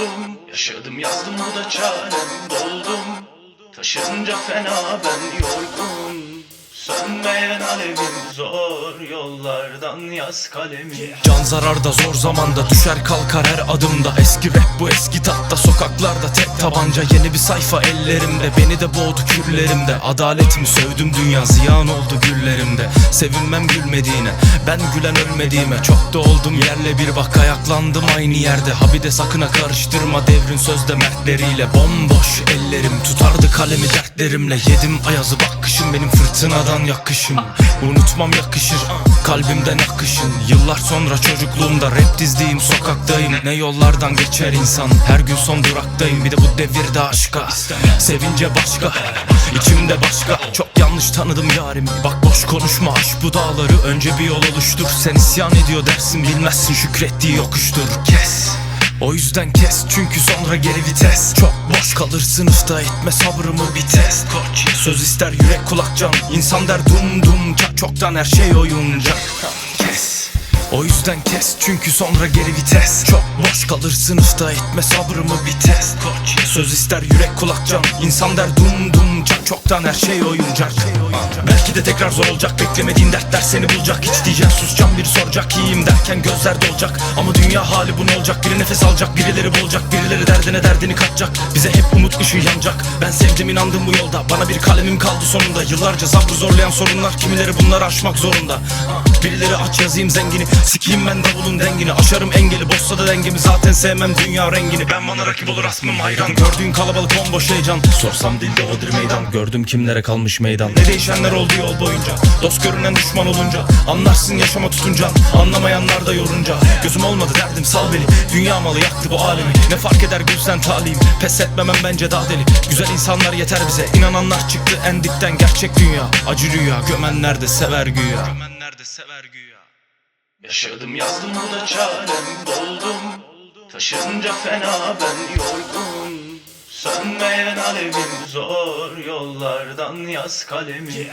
doldum Yaşadım yazdım bu da çarem. Doldum. Taşınca fena ben yorgun Sönmeyen alevim zor yollardan yaz kalemi. Can zararda zor zamanda düşer kalkar her adımda. Eski rap bu eski tatta sokaklarda tek tabanca. Yeni bir sayfa ellerimde beni de boğdu küllerimde Adalet mi sövdüm dünya ziyan oldu güllerimde. Sevinmem gülmediğine ben gülen ölmediğime. Çok da oldum yerle bir bak ayaklandım aynı yerde. Ha bir de sakına karıştırma devrin sözde mertleriyle. Bomboş ellerim tutardı kalemi dertlerimle. Yedim ayazı bak kışım benim fırtınadan yakışım Unutmam yakışır kalbimden akışın. Yıllar sonra çocukluğumda rap dizdiğim sokaktayım. Ne yollardan geçer insan her gün son duraktayım. Bir de bu devirde aşka sevince başka içimde başka. Çok yanlış tanıdım yarimi Bak boş konuşma. Aş bu dağları Önce bir yol oluştur. Sen isyan ediyor dersin bilmezsin şükrettiği yokuştur. Kes. O yüzden kes çünkü sonra geri vites. Çok boş kalır sınıfta etme sabrımı bir test. Koç söz ister yürek kulak can. İnsan der dum dum çak çoktan her şey oyuncak. Kes. O yüzden kes çünkü sonra geri vites. Çok boş kalır sınıfta etme sabrımı bir test. Söz ister yürek kulak can. İnsan der dum dum çak çoktan her şey oyuncak Belki de tekrar zor olacak. Beklemediğin dertler seni bulacak. Hiç diyeceksin susacağım biri soracak. İyiyim derken gözler dolacak. Ama dünya hali bu ne olacak? Biri nefes alacak birileri boğulacak. Birileri derdine derdini katacak. Bize hep umut ışığı yanacak. Ben sevdim inandım bu yolda. Bana bir kalemim kaldı sonunda. Yıllarca sabrı zorlayan sorunlar Kimileri bunları aşmak zorunda Birileri aç yazayım zengini. Sikiyim ben davulun dengini. Aşarım engeli. Bozsa da dengemi. Zaten sevmem dünya rengini. Ben bana rakip olur asmım hayran. Gördüğün kalabalık bomboş heyecan. Sorsam dilde odur meydan. Gördüm kimlere kalmış meydan. Ne değişenler oldu yol boyunca. Dost görünen düşman olunca. Anlarsın yaşama tutunca. Anlamayanlar da yorunca. Gözüm olmadı derdim sal beni. Dünya malı yaktı bu alemi. Ne fark eder gözden talihim? Pes etmemem bence daha deli. Güzel insanlar yeter bize. İnananlar çıktı en dipten gerçek dünya. Acı rüya gömenler de sever güya Gömenler de sever güya. Yaşadım yazdım bu da çarem doldum. Taşınca fena ben yorgun. Sönmeyen alevim zor yollardan yaz kalemi